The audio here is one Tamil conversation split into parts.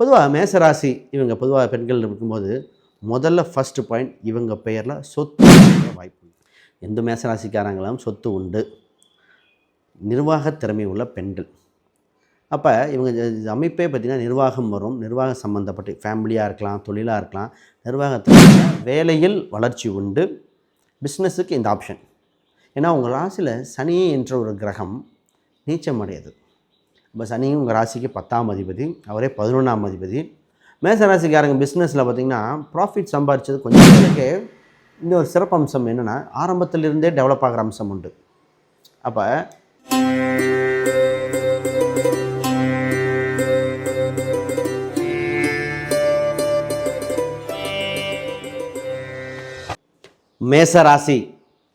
பொதுவாக மேசராசி இவங்க பொதுவாக பெண்கள் இருக்கும்போது முதல்ல ஃபஸ்ட்டு பாயிண்ட் இவங்க பெயரில் சொத்து வாய்ப்பு எந்த மேசராசிக்காரங்களும் சொத்து உண்டு. நிர்வாக திறமை உள்ள பெண்கள். அப்போ இவங்க அமைப்பே பார்த்திங்கன்னா நிர்வாகம் வரும். நிர்வாகம் சம்மந்தப்பட்டு ஃபேமிலியாக இருக்கலாம் தொழிலாக இருக்கலாம். நிர்வாகத்தில் வேலையில் வளர்ச்சி உண்டு. பிஸ்னஸுக்கு இந்த ஆப்ஷன் ஏன்னா உங்கள் ராசியில் சனி என்ற ஒரு கிரகம் நீச்சம் அடையுது. இப்போ சனி உங்கள் ராசிக்கு பத்தாம் அதிபதி அவரே பதினொன்றாம் அதிபதி. மேச ராசிக்காரங்க பிஸ்னஸில் பார்த்திங்கன்னா ப்ராஃபிட் சம்பாதிச்சது கொஞ்சம் பேருக்கு இன்னொரு சிறப்பு அம்சம் என்னென்னா ஆரம்பத்திலிருந்தே டெவலப் ஆகிற அம்சம் உண்டு. அப்போ மேச ராசி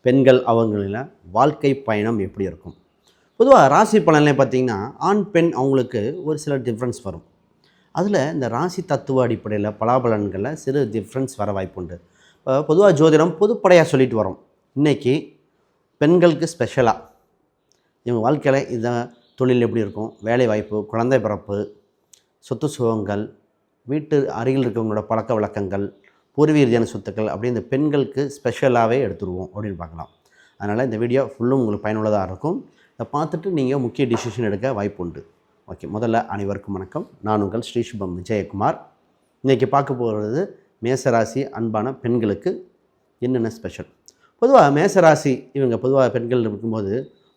பெண்கள் அவங்களில் வாழ்க்கை பயணம் எப்படி இருக்கும்? பொதுவாக ராசி பலனில் பார்த்திங்கன்னா ஆண் பெண் அவங்களுக்கு ஒரு சில டிஃப்ரென்ஸ் வரும். அதில் இந்த ராசி தத்துவ அடிப்படையில் பலாபலன்களில் சிறு டிஃப்ரென்ஸ் வர வாய்ப்புண்டு இப்போ பொதுவாக ஜோதிடம் பொதுப்படையாக சொல்லிட்டு வரோம். இன்றைக்கி பெண்களுக்கு ஸ்பெஷலாக இவங்க வாழ்க்கையில் இந்த தொழில் எப்படி இருக்கும்? வேலை வாய்ப்பு குழந்தை பிறப்பு சொத்து சுகங்கள் வீட்டு அருகில் இருக்கவங்களோட பழக்க வழக்கங்கள் பூர்வீக ரீதியான சொத்துக்கள் அப்படி இந்த பெண்களுக்கு ஸ்பெஷலாகவே எடுத்துருவோம் அப்படின்னு பார்க்கலாம். அதனால் இந்த வீடியோ ஃபுல்லும் உங்களுக்கு பயனுள்ளதாக இருக்கும். இதை பார்த்துட்டு நீங்கள் முக்கிய டிசிஷன் எடுக்க வாய்ப்பு உண்டு. ஓகே முதல்ல அனைவருக்கும் வணக்கம். நான் உங்கள் ஸ்ரீ சுபம் விஜயகுமார். இன்றைக்கி பார்க்க போகிறது மேசராசி அன்பான பெண்களுக்கு என்னென்ன ஸ்பெஷல் பொதுவாக மேசராசி இவங்க பொதுவாக பெண்கள் இருக்கும்போது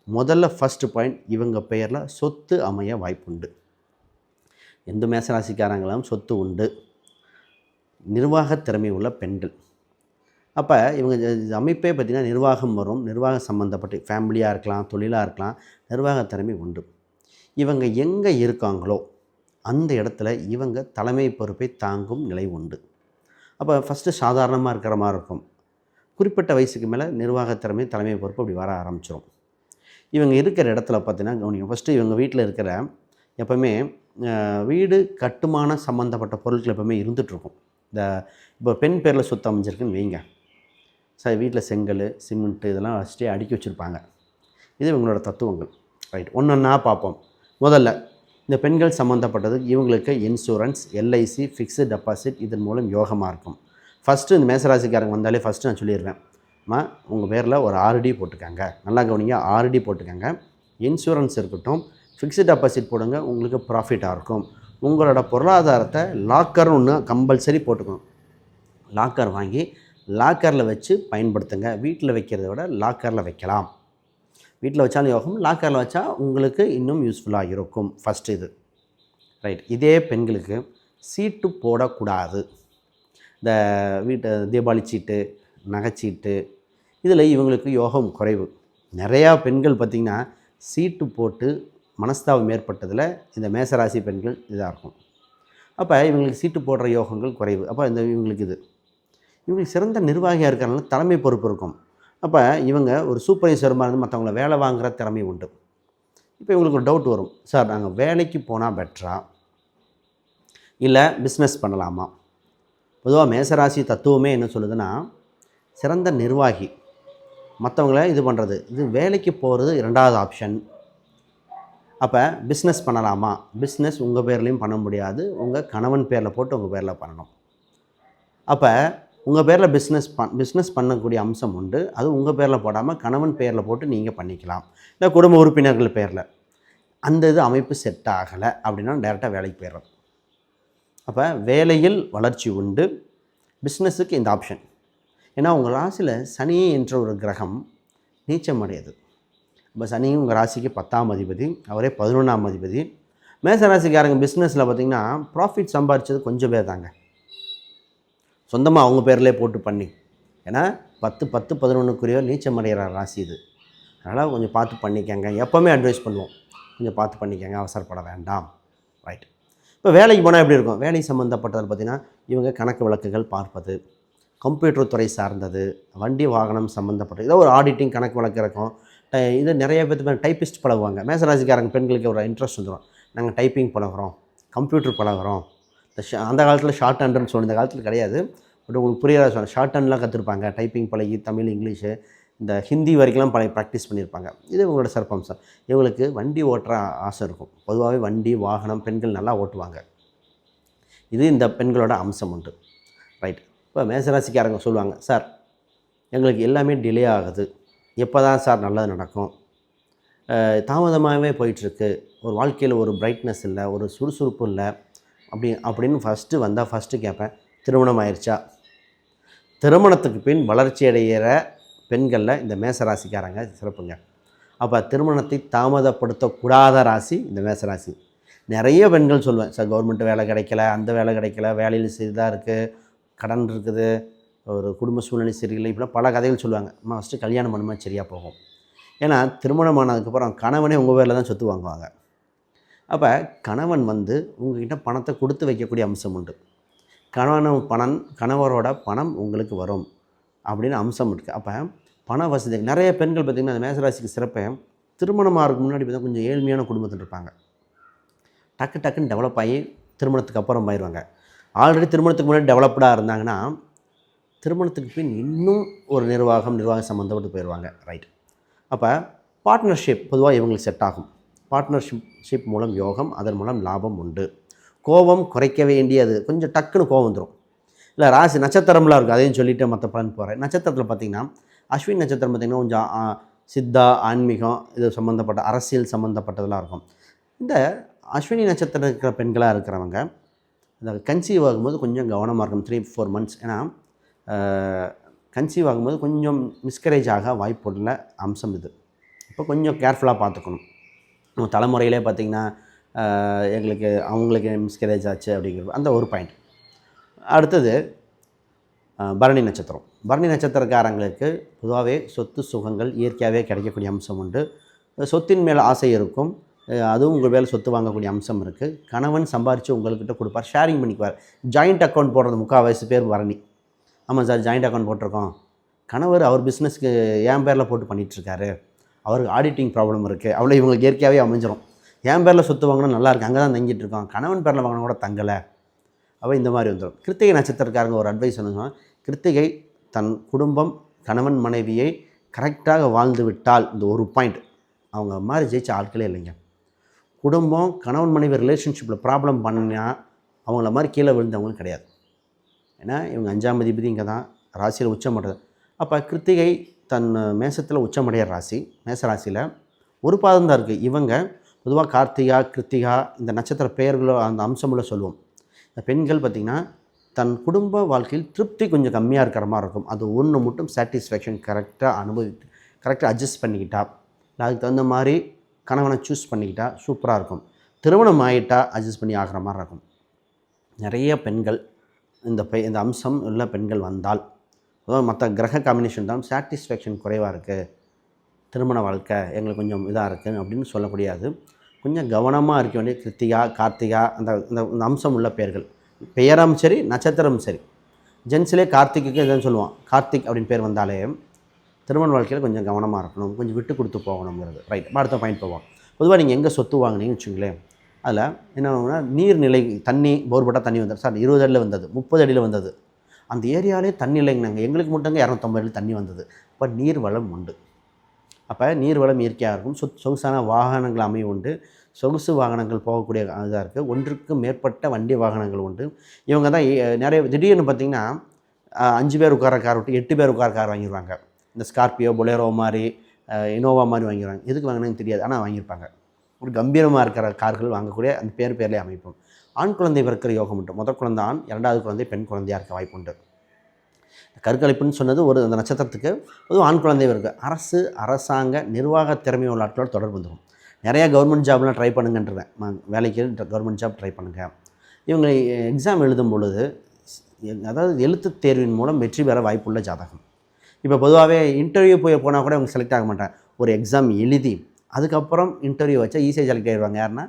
முதல்ல ஃபஸ்ட்டு பாயிண்ட் இவங்க பெயரில் சொத்து அமைய வாய்ப்புண்டு எந்த மேசராசிக்காரங்களும் சொத்து உண்டு. நிர்வாக திறமை உள்ள பெண்கள். அப்போ இவங்க அமைப்பே பார்த்திங்கன்னா நிர்வாகம் வரும். நிர்வாகம் சம்மந்தப்பட்டு ஃபேமிலியாக இருக்கலாம் தொழிலாக இருக்கலாம் நிர்வாக திறமை உண்டு. இவங்க எங்கே இருக்காங்களோ அந்த இடத்துல இவங்க தலைமை பொறுப்பை தாங்கும் நிலை உண்டு. அப்போ ஃபஸ்ட்டு சாதாரணமாக இருக்கிற மாதிரி இருக்கும். குறிப்பிட்ட வயசுக்கு மேலே நிர்வாக திறமை தலைமை பொறுப்பு அப்படி வர ஆரம்பிச்சிடும் இவங்க இருக்கிற இடத்துல பார்த்தீங்கன்னா கவனிங்க ஃபஸ்ட்டு இவங்க வீட்டில் இருக்கிற எப்போவுமே வீடு கட்டுமான சம்மந்தப்பட்ட பொருட்கள் எப்போவுமே இருந்துகிட்ருக்கும் இந்த இப்போ பெண் பேரில் சொத்து அமைஞ்சிருக்குன்னு வைங்க. சார் வீட்டில் செங்கல் சிமெண்ட்டு இதெல்லாம் வச்சுட்டு அடுக்கி வச்சுருப்பாங்க. இது இவங்களோட தத்துவங்கள். ரைட் ஒன்று ஒன்றா பார்ப்போம். முதல்ல இந்த பெண்கள் சம்மந்தப்பட்டது இவங்களுக்கு இன்சூரன்ஸ் எல்ஐசி ஃபிக்ஸு டெபாசிட் இதன் மூலம் யோகமாக இருக்கும். ஃபஸ்ட்டு இந்த மேசராசிக்காரங்க வந்தாலே ஃபஸ்ட்டு நான் சொல்லிடுவேன் அம்மா உங்கள் பேரில் ஒரு ஆர்டி போட்டுக்கோங்க. நல்லா கவனிங்க ஆர்டி போட்டுக்கோங்க. இன்சூரன்ஸ் இருக்கட்டும் ஃபிக்ஸு டெபாசிட் போடுங்க உங்களுக்கு ப்ராஃபிட்டாக இருக்கும். உங்களோட பொருளாதாரத்தை லாக்கர் ஒன்று கம்பல்சரி போட்டுக்கணும். லாக்கர் வாங்கி லாக்கரில் வச்சு பயன்படுத்துங்க. வீட்டில் வைக்கிறத விட லாக்கரில் வைக்கலாம். வீட்டில் வச்சாலும் யோகம் லாக்கரில் வச்சா உங்களுக்கு இன்னும் யூஸ்ஃபுல்லாக இருக்கும். ஃபஸ்ட்டு இது. ரைட் இதே பெண்களுக்கு சீட்டு போடக்கூடாது. இந்த வீட்டு தீபாவளி சீட்டு நகைச்சீட்டு இதில் இவங்களுக்கு யோகம் குறைவு. நிறையா பெண்கள் பார்த்திங்கன்னா சீட்டு போட்டு மனஸ்தாபம் ஏற்பட்டதில் இந்த மேசராசி பெண்கள் இதாக இருக்கும். அப்போ இவங்களுக்கு சீட்டு போடுற யோகங்கள் குறைவு. அப்போ இந்த இவங்களுக்கு இது. இவங்களுக்கு சிறந்த நிர்வாகியாக இருக்கிறனால தலைமை பொறுப்பு இருக்கும். அப்போ இவங்க ஒரு சூப்பர்வைசருமாக இருந்து மற்றவங்கள வேலை வாங்குகிற திறமை உண்டு. இப்போ இவங்களுக்கு ஒரு டவுட் வரும். சார் நாங்கள் வேலைக்கு போனால் பெட்டரா இல்லை பிஸ்னஸ் பண்ணலாமா? பொதுவாக மேசராசி தத்துவமே என்ன சொல்லுதுன்னா சிறந்த நிர்வாகி மற்றவங்கள இது பண்ணுறது இது வேலைக்கு போகிறது இரண்டாவது ஆப்ஷன் அப்போ பிஸ்னஸ் பண்ணலாமா? பிஸ்னஸ் உங்கள் பேர்லேயும் பண்ண முடியாது. உங்கள் கணவன் பேரில் போட்டு உங்கள் பேரில் பண்ணணும். அப்போ உங்கள் பேரில் பிஸ்னஸ் பண் பிஸ்னஸ் பண்ணக்கூடிய அம்சம் உண்டு. அது உங்கள் பேரில் போடாமல் கணவன் பேரில் போட்டு நீங்கள் பண்ணிக்கலாம். இல்லை குடும்ப உறுப்பினர்கள் பேரில். அந்த இது அமைப்பு செட் ஆகலை அப்படின்னா டேரெக்டாக வேலைக்கு போயிடுறோம். அப்போ வேலையில் வளர்ச்சி உண்டு. பிஸ்னஸுக்கு இந்த ஆப்ஷன் ஏன்னா உங்கள் ராசியில் சனி என்ற ஒரு கிரகம் நீச்சம் அடையுது இப்போ சனி உங்கள் ராசிக்கு பத்தாம் அதிபதி அவரே பதினொன்றாம் அதிபதி. மேச ராசிக்காரங்க பிஸ்னஸில் பார்த்தீங்கன்னா ப்ராஃபிட் சம்பாரிச்சது கொஞ்சம் பேர் தாங்க சொந்தமாக அவங்க பேர்லேயே போட்டு பண்ணி. ஏன்னா பத்து பத்து பதினொன்றுக்குரிய நீச்சம் அடைகிற ராசி இது. அதனால் கொஞ்சம் பார்த்து பண்ணிக்கங்க. எப்போவுமே அட்வைஸ் பண்ணுவோம். கொஞ்சம் பார்த்து பண்ணிக்கங்க. அவசரப்பட வேண்டாம். ரைட் இப்போ வேலைக்கு போனால் எப்படி இருக்கும்? வேலை சம்மந்தப்பட்டது பார்த்திங்கன்னா இவங்க கணக்கு விளக்குகள் பார்ப்பது கம்ப்யூட்டர் துறை சார்ந்தது வண்டி வாகனம் சம்மந்தப்பட்டது ஏதோ ஒரு ஆடிட்டிங் கணக்கு வழக்கு இருக்கும். இது நிறைய பேர் டைப்பிஸ்ட் பழகுவாங்க. மேசராசிக்காரங்க பெண்களுக்கு ஒரு இன்ட்ரெஸ்ட் வந்துடும் நாங்கள் டைப்பிங் பழகுறோம். கம்ப்யூட்டர் பழகுறோம். அந்த காலத்தில் ஷார்ட் ஹேண்டுன்னு சொல்லி இந்த காலத்தில் கிடையாது. பட் உங்களுக்கு புரியாத சொல்ல ஷார்ட் ஹேண்ட்லாம் கற்றுருப்பாங்க டைப்பிங் பழகி தமிழ் இங்கிலீஷு இந்த ஹிந்தி வரைக்கும்லாம் பழைய ப்ராக்டிஸ் பண்ணியிருப்பாங்க இது இவங்களோட சிறப்பம்சம் இவங்களுக்கு வண்டி ஓட்டுற ஆசை இருக்கும். பொதுவாகவே வண்டி வாகனம் பெண்கள் நல்லா ஓட்டுவாங்க. இது இந்த பெண்களோட அம்சம் உண்டு. ரைட் இப்போ மேசராசிக்காரங்க சொல்லுவாங்க சார் எங்களுக்கு எல்லாமே டிலே ஆகுது. எப்போ தான் சார் நல்லது நடக்கும்? தாமதமாகவே போயிட்டுருக்கு ஒரு வாழ்க்கையில் ஒரு பிரைட்னஸ் இல்லை ஒரு சுறுசுறுப்பு இல்லை. அப்படி அப்படின்னு ஃபஸ்ட்டு வந்தால் ஃபஸ்ட்டு கேட்பேன் திருமணம் ஆயிடுச்சா திருமணத்துக்கு பின் வளர்ச்சி அடைகிற பெண்களில் இந்த மேசராசிக்காரங்க சிறப்புங்க. அப்போ திருமணத்தை தாமதப்படுத்தக்கூடாத ராசி இந்த மேசராசி. நிறைய பெண்கள் சொல்லுவேன் சார் கவர்மெண்ட் வேலை கிடைக்கல அந்த வேலை கிடைக்கல வேலையில் சரிதாக இருக்குது கடன் இருக்குது ஒரு குடும்ப சூழ்நிலை சரியில்லை இப்படிலாம் பல கதைகள் சொல்லுவாங்க. அம்மா ஃபஸ்ட்டு கல்யாணம் பண்ணுமா சரியாக போகும். ஏன்னா திருமணம் ஆனதுக்கப்புறம் கணவனே உங்கள் பேரில் தான் சொத்து வாங்குவாங்க. அப்போ கணவன் வந்து உங்ககிட்ட பணத்தை கொடுத்து வைக்கக்கூடிய அம்சம் உண்டு. கணவன் பணம் கணவரோட பணம் உங்களுக்கு வரும் அப்படின்னு அம்சம் இருக்குது அப்போ பண வசதி நிறைய பெண்கள் பார்த்திங்கன்னா அந்த மேசராசிக்கு சிறப்பை. திருமணமாக இருக்கு முன்னாடி பார்த்தா கொஞ்சம் ஏழ்மையான குடும்பத்தில் இருப்பாங்க. டக்கு டக்குன்னு டெவலப் ஆகி திருமணத்துக்கு அப்புறம் போயிடுவாங்க ஆல்ரெடி திருமணத்துக்கு முன்னாடி டெவலப்டாக இருந்தாங்கன்னா திருமணத்துக்கு பின் இன்னும் ஒரு நிர்வாகம் நிர்வாகம் சம்மந்தப்பட்டு போயிடுவாங்க ரைட் அப்போ பார்ட்னர்ஷிப் பொதுவாக இவங்களுக்கு செட் ஆகும். பார்ட்னர்ஷிப் ஷிப் மூலம் யோகம் அதன் மூலம் லாபம் உண்டு. கோபம் குறைக்க வேண்டியது. கொஞ்சம் டக்குன்னு கோபம் வந்துடும் இல்லை ராசி நட்சத்திரம்லாம் இருக்குது அதையும் சொல்லிவிட்டு மற்ற பலன் போகிறேன் நட்சத்திரத்தில் பார்த்திங்கன்னா அஸ்வின் நட்சத்திரம் பார்த்திங்கன்னா கொஞ்சம் சித்தா ஆன்மீகம் இது சம்மந்தப்பட்ட அரசியல் சம்மந்தப்பட்டதெல்லாம் இருக்கும். இந்த அஸ்வினி நட்சத்திரம் இருக்கிற பெண்களாக இருக்கிறவங்க இந்த கன்சீவ் ஆகும்போது கொஞ்சம் கவனமாக இருக்கும் த்ரீ ஃபோர் மந்த்ஸ் ஏன்னா கன்சீவ் ஆகும்போது கொஞ்சம் மிஸ்கரேஜ் ஆக வாய்ப்புள்ள அம்சம் இது. இப்போ கொஞ்சம் கேர்ஃபுல்லாக பார்த்துக்கணும். தலைமுறையிலே பார்த்திங்கன்னா எங்களுக்கு அவங்களுக்கு மிஸ்கரேஜ் ஆச்சு அப்படிங்கிறது அந்த ஒரு பாயிண்ட் அடுத்தது பரணி நட்சத்திரம். பரணி நட்சத்திரக்காரங்களுக்கு பொதுவாகவே சொத்து சுகங்கள் இயற்கையாகவே கிடைக்கக்கூடிய அம்சம் உண்டு. சொத்தின் மேல் ஆசை இருக்கும். அதுவும் உங்கள் மேலே சொத்து வாங்கக்கூடிய அம்சம் இருக்குது கணவன் சம்பாரித்து உங்கள்கிட்ட கொடுப்பார். ஷேரிங் பண்ணிக்குவார். ஜாயிண்ட் அக்கௌண்ட் போடுறது முக்கால்வாசி பேர் பரணி. ஆமாம் சார் ஜாயிண்ட் அக்கௌண்ட் போட்டிருக்கோம். கணவர் அவர் பிஸ்னஸ்க்கு என் பேரில் போட்டு பண்ணிகிட்ருக்காரு அவருக்கு ஆடிட்டிங் ப்ராப்ளம் இருக்குது அவ்வளோ இவங்களுக்கு இயற்கையாகவே அமைஞ்சிடும் என் பேரில் சொத்து வாங்கினா நல்லாயிருக்கு அங்கே தான் தங்கிட்டு இருக்கோம் கணவன் பேரில் வாங்கினா கூட தங்கலை. அப்போ இந்த மாதிரி வந்துடும் கிருத்திகை நட்சத்திரக்காரங்க ஒரு அட்வைஸ் சொல்லுங்கள் கிருத்திகை தன் குடும்பம் கணவன் மனைவியை கரெக்டாக வாழ்ந்து விட்டால் இந்த ஒரு பாயிண்ட் அவங்க மாதிரி ஜெயிச்ச ஆட்களே இல்லைங்க. குடும்பம் கணவன் மனைவி ரிலேஷன்ஷிப்பில் ப்ராப்ளம் பண்ணால் அவங்கள மாதிரி கீழே விழுந்தவங்களும் கிடையாது. ஏன்னா இவங்க அஞ்சாம் அதிபதி இங்கே தான் ராசியில் உச்சமடைது அப்போ கிருத்திகை தன் மேசத்தில் உச்சமடைய ராசி மேச ராசியில் ஒரு பாதம் தான் இருக்குது இவங்க பொதுவாக கார்த்திகா கிருத்திகா இந்த நட்சத்திர பெயர்களோ அந்த அம்சமுள்ள சொல்லுவோம். இந்த பெண்கள் பார்த்திங்கன்னா தன் குடும்ப வாழ்க்கையில் திருப்தி கொஞ்சம் கம்மியாக இருக்கிற மாதிரி இருக்கும். அது ஒன்று மட்டும் சாட்டிஸ்ஃபேக்ஷன் கரெக்டாக அனுபவி கரெக்டாக அட்ஜஸ்ட் பண்ணிக்கிட்டா அதுக்கு தகுந்த மாதிரி கணவனை சூஸ் பண்ணிக்கிட்டா சூப்பராக இருக்கும். திருமணம் ஆகிட்டா அட்ஜஸ்ட் பண்ணி ஆகிற மாதிரி இருக்கும். நிறைய பெண்கள் இந்த பெ இந்த அம்சம் உள்ள பெண்கள் வந்தால் அதாவது மற்ற கிரக காம்பினேஷன் தான் சாட்டிஸ்ஃபேக்ஷன் குறைவாக இருக்குது திருமண வாழ்க்கை எங்களுக்கு கொஞ்சம் இதாக இருக்குது அப்படின்னு சொல்லக்கூடியது. கொஞ்சம் கவனமாக இருக்க வேண்டிய கிருத்திகா கார்த்திகா அந்த இந்த இந்த அம்சம் உள்ள பெயர்கள். பெயரும் சரி நட்சத்திரமும் சரி. ஜென்ஸ்லேயே கார்த்திக்கு எதுன்னு சொல்லுவான். கார்த்திக் அப்படின்னு பேர் வந்தாலே திருமண வாழ்க்கையில் கொஞ்சம் கவனமாக இருக்கணும். கொஞ்சம் விட்டு கொடுத்து போகணுங்கிறது. ரைட் அடுத்த பாயிண்ட் போவோம். பொதுவாக நீங்கள் எங்கே சொத்து வாங்கினீங்கன்னு வச்சுங்களேன் அதில் என்ன ஆகும்னா நீர்நிலை தண்ணி போர் போட்டால் தண்ணி வந்தது. சார் இருபது அடியில் வந்தது. முப்பது அடியில் வந்தது. அந்த ஏரியாவிலே தண்ணி இல்லைங்கனாங்க எங்களுக்கு மட்டுங்க இரநூத்தம்பது அடி தண்ணி வந்தது. அப்போ நீர் வளம் உண்டு. அப்போ நீர் வளம் இயற்கையாக இருக்கும். சொ சொகுசான வாகனங்கள் அமைய உண்டு. சொகுசு வாகனங்கள் போகக்கூடிய இதாக இருக்குது ஒன்றுக்கு மேற்பட்ட வண்டி வாகனங்கள் உண்டு. இவங்க தான் நிறைய திடீர்னு பார்த்திங்கன்னா அஞ்சு பேர் உட்கார கார் விட்டு எட்டு பேர் உட்கார கார் வாங்கிடுவாங்க இந்த ஸ்கார்பியோ பொலேரோ மாதிரி இனோவா மாதிரி வாங்கிடுவாங்க எதுக்கு வாங்கினேன்னு தெரியாது. ஆனால் வாங்கியிருப்பாங்க ஒரு கம்பீரமாக இருக்கிற கார்கள் வாங்கக்கூடிய அந்த பேர் பேர்லேயே அமைப்போம். ஆண் குழந்தை பிறக்கிற யோகம் உண்டு. முதல் குழந்தை ஆண் இரண்டாவது குழந்தை பெண் குழந்தையாக இருக்க வாய்ப்பு உண்டு. கருக்கலைப்புன்னு சொன்னது ஒரு அந்த நட்சத்திரத்துக்கு பொதுவாக ஆண் குழந்தை இருக்குது அரசு அரசாங்க நிர்வாக திறமை உள்ள ஆட்களோட தொடர்பு வந்துடும் நிறையா கவர்மெண்ட் ஜாப்லாம் ட்ரை பண்ணுங்கன்றேன் வேலைக்கு கவர்மெண்ட் ஜாப் ட்ரை பண்ணுங்கள் இவங்க எக்ஸாம் எழுதும் பொழுது அதாவது எழுத்துத் தேர்வின் மூலம் வெற்றி பெற வாய்ப்புள்ள ஜாதகம். இப்போ பொதுவாகவே இன்டர்வியூ போய் போனால் கூட இவங்க செலக்ட் ஆக மாட்டேன் ஒரு எக்ஸாம் எழுதி அதுக்கப்புறம் இன்டர்வியூ வச்சா ஈஸியாக செலக்ட் ஆகிடுவாங்க யாருன்னா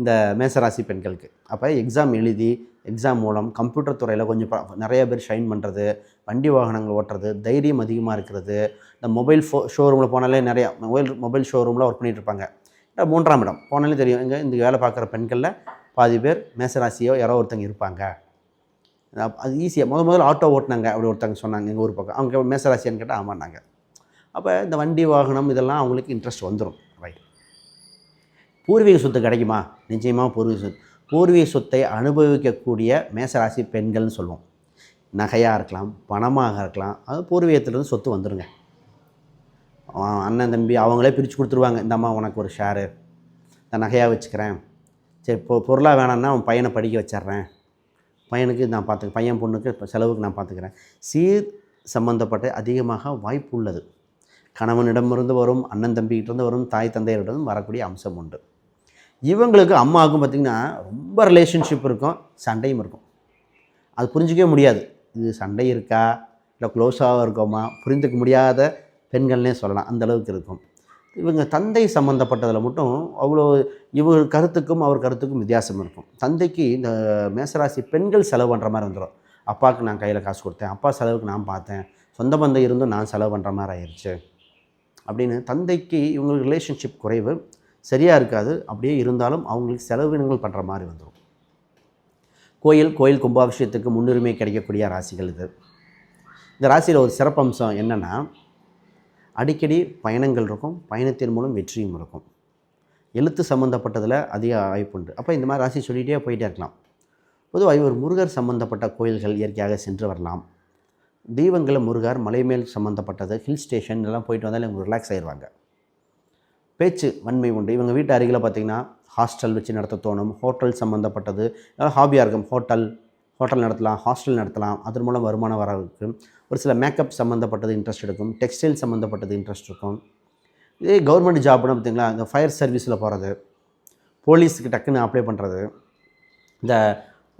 இந்த மேசராசி பெண்களுக்கு. அப்போ எக்ஸாம் எழுதி எக்ஸாம் மூலம் கம்ப்யூட்டர் துறையில் கொஞ்சம் நிறைய பேர் ஷைன் பண்ணுறது வண்டி வாகனங்கள் ஓட்டுறது தைரியம் அதிகமாக இருக்கிறது. இந்த மொபைல் ஃபோ ஷோரூமில் போனாலே நிறையா மொபைல் மொபைல் ஷோரூமில் ஒர்க் பண்ணிட்டு இருப்பாங்க. மூன்றாம் இடம் போனாலே தெரியும் எங்கே இந்த வேலை பார்க்குற பெண்களில் பாதி பேர் மேசராசியோ யாரோ ஒருத்தங்க இருப்பாங்க. அது ஈஸியாக முத முதல்ல ஆட்டோ ஓட்டினாங்க அப்படி ஒருத்தங்க சொன்னாங்க எங்கள் ஊர் பக்கம். அவங்க மேசராசியான்னு கேட்டால் ஆமாண்டாங்க அப்போ இந்த வண்டி வாகனம் இதெல்லாம் அவங்களுக்கு இன்ட்ரெஸ்ட் வந்துடும் பூர்வீக சொத்து கிடைக்குமா? நிச்சயமாக பூர்வீக சொத்து. பூர்வீக சொத்தை அனுபவிக்கக்கூடிய மேசராசி பெண்கள்னு சொல்லுவோம். நகையாக இருக்கலாம் பணமாக இருக்கலாம் அது பூர்வீகத்திலேருந்து சொத்து வந்துடுங்க அண்ணன் தம்பி அவங்களே பிரித்து கொடுத்துருவாங்க. இந்த அம்மா உனக்கு ஒரு ஷேரு இந்த நகையாக வச்சுக்கிறேன். சரி பொ பொருளாக வேணான்னா அவன் பையனை படிக்க வச்சிட்றேன். பையனுக்கு நான் பார்த்து பையன் பொண்ணுக்கு இப்போ செலவுக்கு நான் பார்த்துக்கிறேன் சீர் சம்மந்தப்பட்ட அதிகமாக வாய்ப்பு உள்ளது. கணவனிடமிருந்து வரும் அண்ணன் தம்பிகிட்டேருந்து வரும் தாய் தந்தையரிடம் வரக்கூடிய அம்சம் உண்டு. இவங்களுக்கு அம்மாவுக்கும் பார்த்திங்கன்னா ரொம்ப ரிலேஷன்ஷிப் இருக்கும் சண்டையும் இருக்கும். அது புரிஞ்சிக்கவே முடியாது. இது சண்டை இருக்கா? இல்லை க்ளோஸாக இருக்கோமா? புரிந்துக்க முடியாத பெண்கள்னே சொல்லலாம். அந்த அளவுக்கு இருக்கும். இவங்க தந்தை சம்மந்தப்பட்டதில் மட்டும் அவ்வளோ இவர் கருத்துக்கும் அவர் கருத்துக்கும் வித்தியாசம் இருக்கும். தந்தைக்கு இந்த மேசராசி பெண்கள் செலவு பண்ணுற மாதிரி வந்துடும் அப்பாவுக்கு நான் கையில் காசு கொடுத்தேன். அப்பா செலவுக்கு நான் பார்த்தேன். சொந்த பந்தம் இருந்தும் நான் செலவு பண்ணுற மாதிரி ஆயிடுச்சு அப்படின்னு தந்தைக்கு இவங்களுக்கு ரிலேஷன்ஷிப் குறைவு. சரியாக இருக்காது. அப்படியே இருந்தாலும் அவங்களுக்கு செலவினங்கள் பண்ணுற மாதிரி வந்துடும் கோயில் கோயில் கும்பாபிஷேகத்துக்கு முன்னுரிமை கிடைக்கக்கூடிய ராசிகள் இது. இந்த ராசியில் ஒரு சிறப்பம்சம் என்னென்னா அடிக்கடி பயணங்கள் இருக்கும். பயணத்தின் மூலம் வெற்றியும் இருக்கும். எழுத்து சம்மந்தப்பட்டதில் அதிக வாய்ப்பு உண்டு. அப்போ இந்த மாதிரி ராசி சொல்லிகிட்டே போயிட்டே இருக்கலாம். பொதுவாக இவர் முருகர் சம்மந்தப்பட்ட கோயில்கள் இயற்கையாக சென்று வரலாம். தெய்வங்களை முருகர் மலைமேல் சம்மந்தப்பட்டது ஹில் ஸ்டேஷன் எல்லாம் போயிட்டு வந்தாலும் இவங்க ரிலாக்ஸ் ஆயிடுவாங்க பேச்சு வன்மை உண்டு. இவங்க வீட்டு அருகில் பார்த்திங்கன்னா ஹாஸ்டல் வச்சு நடத்த தோணும் ஹோட்டல் சம்மந்தப்பட்டது ஹாபியாக இருக்கும். ஹோட்டல் ஹோட்டல் நடத்தலாம் ஹாஸ்டல் நடத்தலாம். அதன் மூலம் வருமானம் வர இருக்கும் ஒரு சில மேக்கப் சம்மந்தப்பட்டது இன்ட்ரெஸ்ட் இருக்கும் டெக்ஸ்டைல் சம்மந்தப்பட்டது இன்ட்ரெஸ்ட் இருக்கும். இதே கவர்மெண்ட் ஜாப்னு பார்த்திங்களா இந்த ஃபயர் சர்வீஸில் போகிறது போலீஸுக்கு டக்குன்னு அப்ளை பண்ணுறது இந்த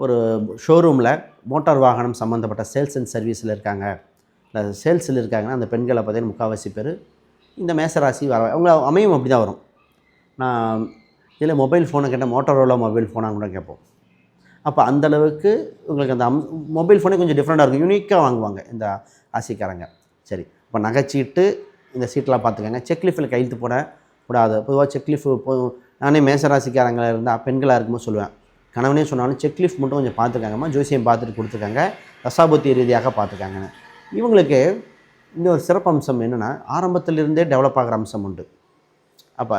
ஒரு ஷோரூமில் மோட்டார் வாகனம் சம்மந்தப்பட்ட சேல்ஸ் அண்ட் சர்வீஸில் இருக்காங்க. இந்த சேல்ஸில் இருக்காங்கன்னா அந்த பெண்களை பார்த்தீங்கன்னா முக்கால்வாசி பேர் இந்த மேசராசி வர அவங்க அமையும் அப்படி தான் வரும். நான் இதில் மொபைல் ஃபோனை கேட்டால் மோட்டரோலா மொபைல் ஃபோனாக கூட கேட்போம். அப்போ அந்தளவுக்கு உங்களுக்கு அந்த அம் மொபைல் ஃபோனே கொஞ்சம் டிஃப்ரெண்ட்டாக இருக்கும். யூனிக்காக வாங்குவாங்க இந்த ராசிக்காரங்க சரி இப்போ நகைச்சீட்டு இந்த சீட்டெலாம் பார்த்துக்கோங்க. செக்லிஃபில் கையெழுத்து போட கூடாது. பொதுவாக செக்லிஃப் இப்போ நானே மேசராசிக்காரங்கள இருந்தால் பெண்களாக இருக்கும்போது சொல்லுவேன். கணவனே சொன்னாலும் செக்லிஃப் மட்டும் கொஞ்சம் பார்த்துக்காங்கம்மா. ஜோசியம் பார்த்துட்டு கொடுத்துருக்காங்க ரசாபுத்தி ரீதியாக பார்த்துக்காங்கன்னு. இவங்களுக்கு இன்னொரு சிறப்பு அம்சம் என்னென்னா ஆரம்பத்திலிருந்தே டெவலப் ஆகிற அம்சம் உண்டு. அப்போ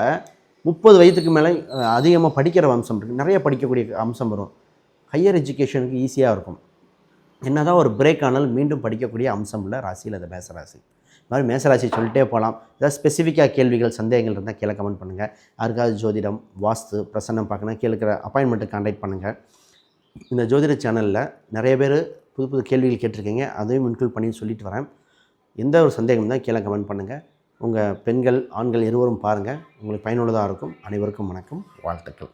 முப்பது வயதுக்கு மேலே அதிகமாக படிக்கிற அம்சம் இருக்குது நிறைய படிக்கக்கூடிய அம்சம் வரும். ஹையர் எஜுகேஷனுக்கு ஈஸியாக இருக்கும். என்ன தான் ஒரு பிரேக் ஆனாலும் மீண்டும் படிக்கக்கூடிய அம்சம் இல்லை ராசியில் அது மேசராசி. இது மாதிரி மேசராசி சொல்லிட்டே போகலாம். ஏதாவது ஸ்பெசிஃபிக்காக கேள்விகள் சந்தேகங்கள் இருந்தால் கீழே கமெண்ட் பண்ணுங்கள் யாருக்காவது ஜோதிடம் வாஸ்து பிரசன்னம் பார்க்கணும் கேளுக்கிற அப்பாயின்மெண்ட்டு கான்டாக்ட் பண்ணுங்கள் இந்த ஜோதிட சேனலில் நிறைய பேர் புது புது கேள்விகள் கேட்டிருக்கீங்க. அதையும் இன்க்ளூட் பண்ணி சொல்லிட்டு வரேன். எந்த ஒரு சந்தேகம் தான் கீழே கமெண்ட் பண்ணுங்கள் உங்கள் பெண்கள் ஆண்கள் இருவரும் பாருங்கள் உங்களுக்கு பயனுள்ளதாக இருக்கும். அனைவருக்கும் வணக்கம். வாழ்த்துக்கள்.